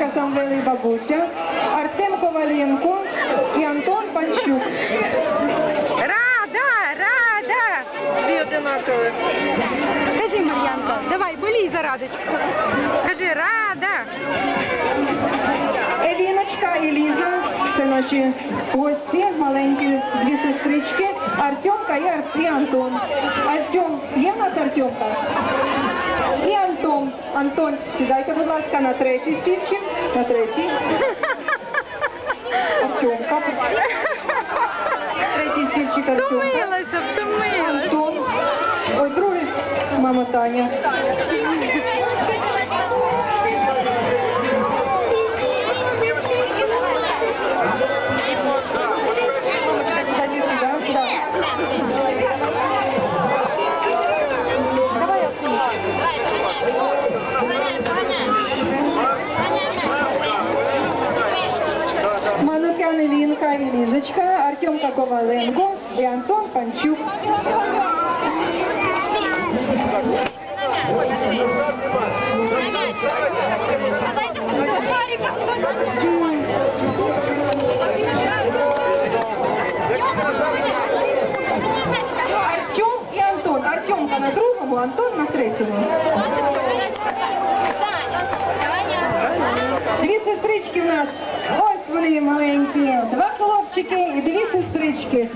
Лізочка Самвели бабуся, Артем Коваленко і Антон Панчук. Рада, рада. Дві одинакові. Кажи, Мар'янка, давай, болій за радочку. Кажи, рада. Еліночка і Ліза, це наші гості, маленькі дві сестрички, Артемка і, Ар- і Антон. Артем, є в нас Артемка? І Антон. Антон, сідайте, будь ласка, на третій стільчик, на третій. Артемка. Третій стільчик Артемка. Втомилася, втомилася. Антон. Ой, другий, мама Таня. Манукян Ілінка і Лізочка, Артемка Коваленко і Антон Панчук. Артем і Антон. Артемка на другому, Антон на третьому. Дві сестрички в нас. Ось вони маленькі. Два хлопчики і дві сестрички.